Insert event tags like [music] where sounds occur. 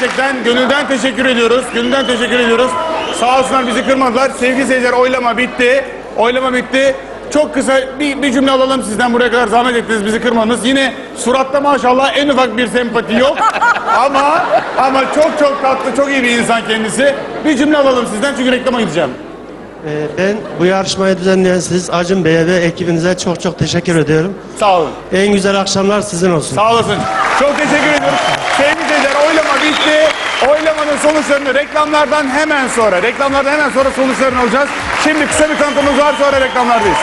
gerçekten gönülden teşekkür ediyoruz. Gönülden teşekkür ediyoruz. Sağ olsunlar bizi kırmadılar. Sevgili seyirciler oylama bitti. Oylama bitti. Çok kısa bir, bir cümle alalım sizden buraya kadar zahmet ettiniz bizi kırmadınız. Yine suratta maşallah en ufak bir sempati yok. [laughs] ama ama çok çok tatlı, çok iyi bir insan kendisi. Bir cümle alalım sizden çünkü reklama gideceğim. Ee, Ben bu yarışmayı düzenleyen siz Acun Bey'e ve ekibinize çok çok teşekkür ediyorum. Sağ olun. En güzel akşamlar sizin olsun. Sağ olasın. Çok teşekkür ediyorum. Sevgili seyirciler oylama bitti. Oylamanın sonuçlarını reklamlardan hemen sonra, reklamlardan hemen sonra sonuçlarını alacağız. Şimdi kısa bir tanıtımımız var sonra reklamlardayız.